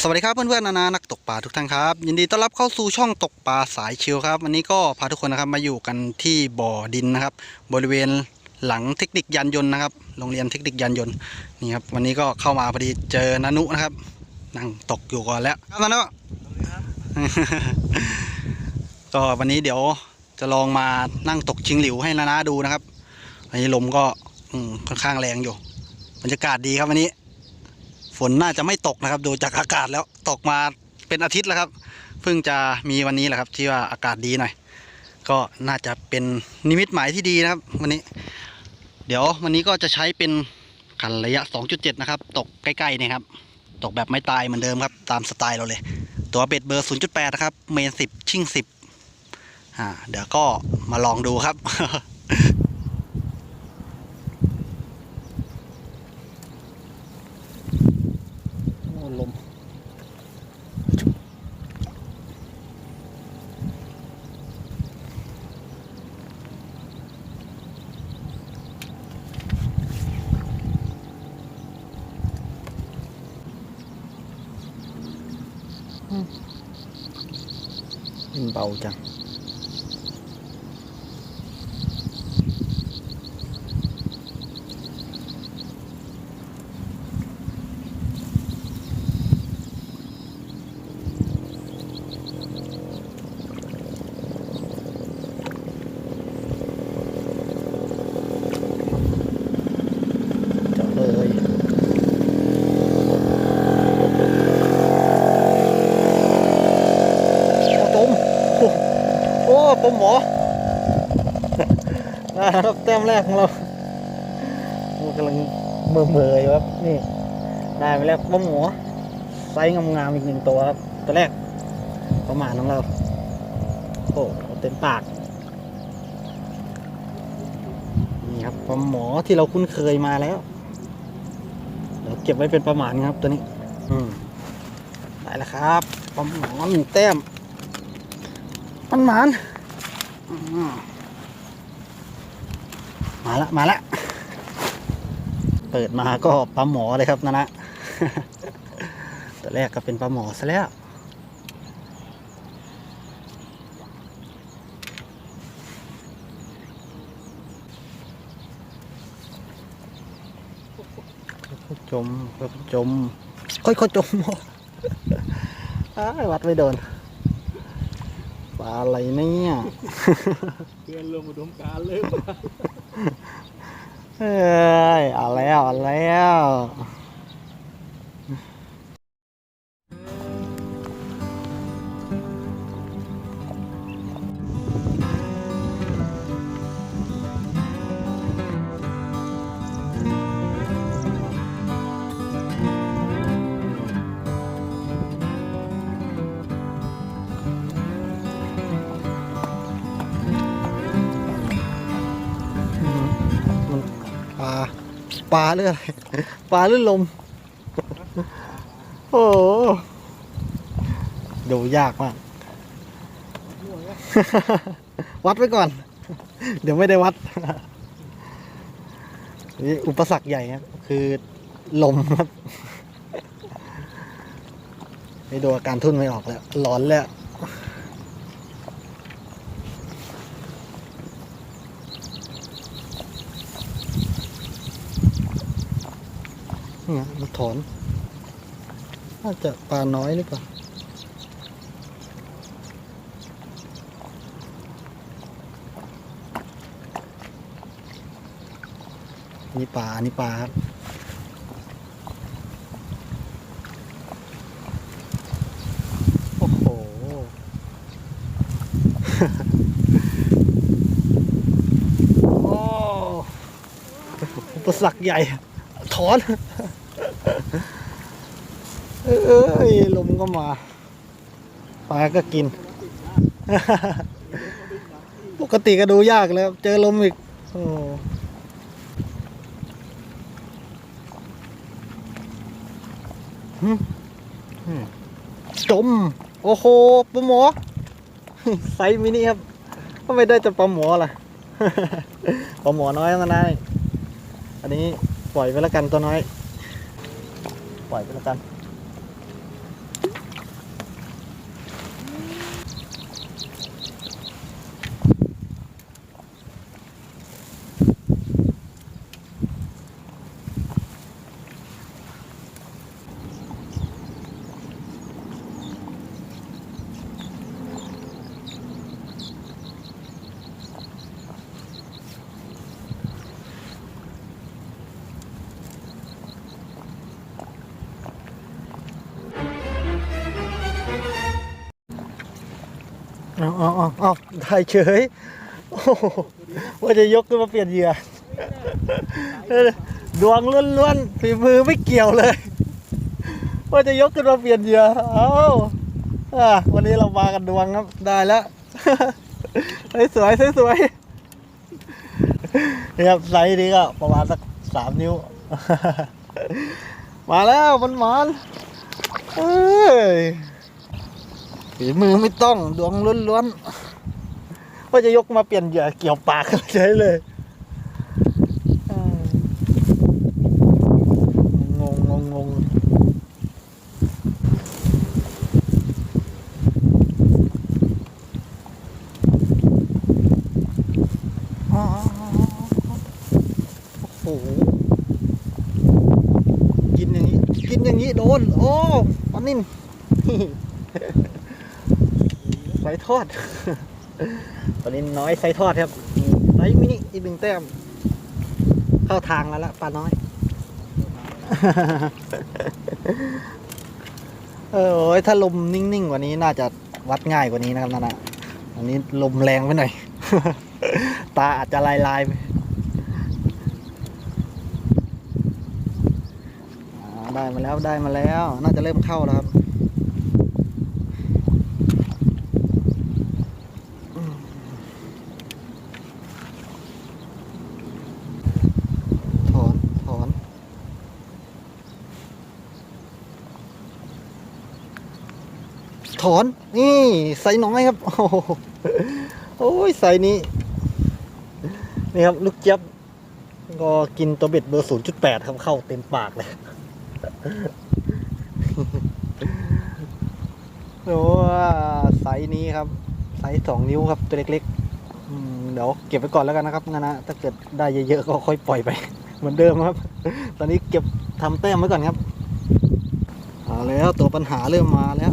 สวัสดีครับเพื่อนๆนานานักตกปลาทุกท่านครับ ยินดีต้อนรับเข้าสู่ช่องตกปลาสายเชิวครับ วันนี้ก็พาทุกคนนะครับมาอยู่กันที่บ่อดินนะครับ บริเวณหลังเทคนิคยานยนต์นะครับโรงเรียนเทคนิคยานยนต์นี่ครับวันนี้ก็เข้ามาพอดีเจอนานุนะครับ นั่งตกอยู่ก่อนแล้วครับนานุก็วันนี้เดี๋ยวจะลองมานั่งตกชิงหลิวให้นานาดูนะครับวันนี้ลมก็ค่อนข้างแรงอยู่บรรยากาศดีครับวันนี้ นน่าจะไม่ตกนะครับ ดูจากอากาศแล้วตกมาเป็นอาทิตย์แล้วครับ เพิ่งจะมีวันนี้แหละครับ ที่ว่าอากาศดีหน่อย ก็น่าจะเป็นนิมิตหมายที่ดีนะครับ วันนี้ เดี๋ยววันนี้ก็จะใช้เป็นขันระยะ 2.7 นะครับ ตกใกล้ๆเนี่ยครับ ตกแบบไม่ตายเหมือนเดิมครับ ตามสไตล์เราเลย ตัวเบ็ดเบอร์ 0.8 นะครับ เมน 10 ชิ่ง 10 อ่า เดี๋ยวก็มาลองดูครับ โอ้ลม มันเบาจัง เจ้าเลยโอ้ต้มโอ้โอ้ ปมหมอนะครับแต้มแรกของเราโอ้กำลังเมื่อเมยครับนี่ได้ไปแล้วปมหมอไซส์งามๆอีกหนึ่งตัวครับตัวแรกประมาณของเราโอ้เต็มปากนี่ครับปลาหมอที่เราคุ้นเคยมาแล้วเดี๋ยวเก็บไว้เป็นประมาณครับตัวนี้ อืมได้แล้วครับปลาหมอหนึ่งแต้มมันหมาน มาละมาละ เปิดมาก็ปลาหมอเลยครับนะนะตัวแรกก็เป็นปลาหมอซะแล้วค่อยๆจม ค่อยๆจมค่อยๆจมอ้ายวัดไม่โดน ปลาอะไรเนี่ย เพื่อนรวมอุดมการณ์เลย เอ้ยเอาแล้วเอาแล้ว ลาปลาหรืออะไรปลาหรือลม โอ้โหดูยากมาก วัดไว้ก่อน เดี๋ยวไม่ได้วัดนี่อุปสรรคใหญ่ครับคือลมครับไม่ดูอาการทุ่นไม่ออกแล้วร้อนแล้ว เนี่ยมันถอน น่าจะปลาน้อยหรือเปล่านี่ปลานนี่ปลาครับโอ้โห โอ้อุปสรรคใหญ่ ถอน เอ้ยลมก็มาปลาก็กิน ปกติก็ดูยากแล้ว เจอลมอีก โอ้หึหึจม โอ้โหปลาหมอไซมินิครับก็ไม่ได้จะปลาหมอล่ะปลาหมอน้อยแล้นะนี่อันนี้ปล่อยไปแล้วกันตัวน้อย ปล่อยไปแล้วกัน เอาเอาเอาเอาได้เฉยโอ้โหว่าจะยกขึ้นมาเปลี่ยนเหยื่อดวงล้วนๆฝีมือไม่เกี่ยวเลย ว่าจะยกขึ้นมาเปลี่ยนเหยื่อเอาอะวันนี้เรามากันดวงครับได้แล้วสวยสวยสวยนี่ครับไซส์นี้ก็ประมาณสักสามนิ้ว มาแล้วมันมานเอ้ย ฝีมือไม่ต้องดวงล้วนๆว่าจะยกมาเปลี่ยนเหยื่อเกี่ยวปากใช้เลยงงงงงงโอ้โหกินอย่างนี้ กินอย่างนี้โดน โอ้ปลานิ่ม ใส่ทอด ตอนนี้น้อยใส่ทอดครับไซส์มินิอีกหนึ่งแต้ม เข้าทางแล้วละปลาน้อย เออโอ้ยถ้าลมนิ่งๆกว่านี้น่าจะวัดง่ายกว่านี้นะครับนั่นนะอันนี้ลมแรงไปหน่อย ตาอาจจะลายลายๆไปได้มาแล้วได้มาแล้ว น่าจะเริ่มเข้าแล้วครับอืมถอนถอน ถอน นี่ไซส์น้อยครับ โอ้โหโอ้ยไซส์นี้ นี่ครับ ลูกเจี๊ยบ ก็กินตัวเบ็ดเบอร์ศูนย์จุดแปดครับเข้าเต็มปากเลย โอ้ไซส์นี้ครับ ไซส์สองนิ้วครับ ตัวเล็กๆเดี๋ยวเก็บไว้ก่อนแล้วกันนะครับงั้นนะถ้าเกิดได้เยอะๆก็ค่อยปล่อยไป เหมือนเดิมครับ ตอนนี้เก็บทำแต้มไว้ก่อนครับเอาแล้วตัวปัญหาเริ่มมาแล้ว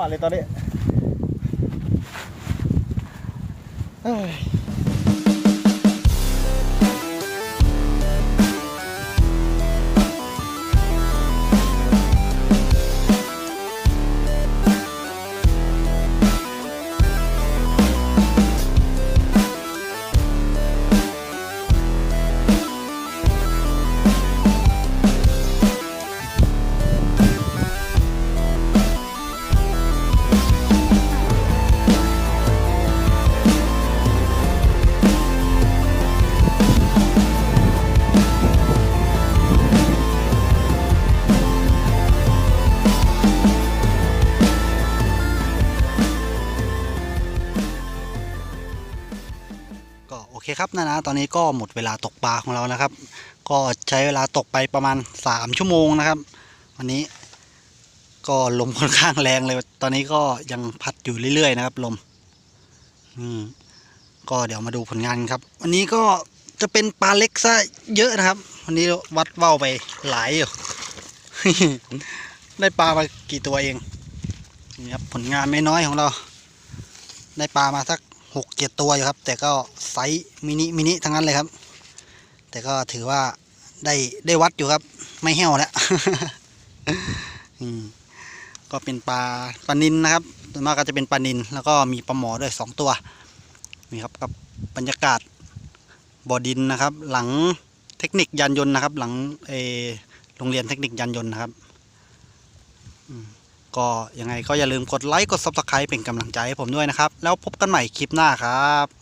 มั่วเลยตอนนี้ ครับนะนะตอนนี้ก็หมดเวลาตกปลาของเรานะครับ ก็ใช้เวลาตกไปประมาณสามชั่วโมงนะครับ วันนี้ก็ลมค่อนข้างแรงเลย ตอนนี้ก็ยังพัดอยู่เรื่อยๆนะครับ ลมอืมก็เดี๋ยวมาดูผลงานกันครับ วันนี้ก็จะเป็นปลาเล็กซะเยอะนะครับ วันนี้วัดเว้าไปหลายอยู่ได้ปลามากี่ตัวเองนี่ครับผลงานไม่น้อยของเรา ได้ปลามาสัก หกเจ็ดตัวอยู่ครับ แต่ก็ไซส์มินิมินิทั้งนั้นเลยครับ แต่ก็ถือว่าได้ได้วัดอยู่ครับ ไม่แห้วแล้วก็เป็นปลาปลานินนะครับส่วนมากก็จะเป็นปลานินแล้วก็มีปลาหมอด้วยสองตัวนี่ครับกับบรรยากาศบ่อดินนะครับ หลังเทคนิคยานยนต์นะครับ หลังเออโรงเรียนเทคนิคยานยนต์นะครับ อืม ก็ยังไงก็อย่าลืมกดไลค์กด subscribe เป็นกำลังใจให้ผมด้วยนะครับ แล้วพบกันใหม่คลิปหน้าครับ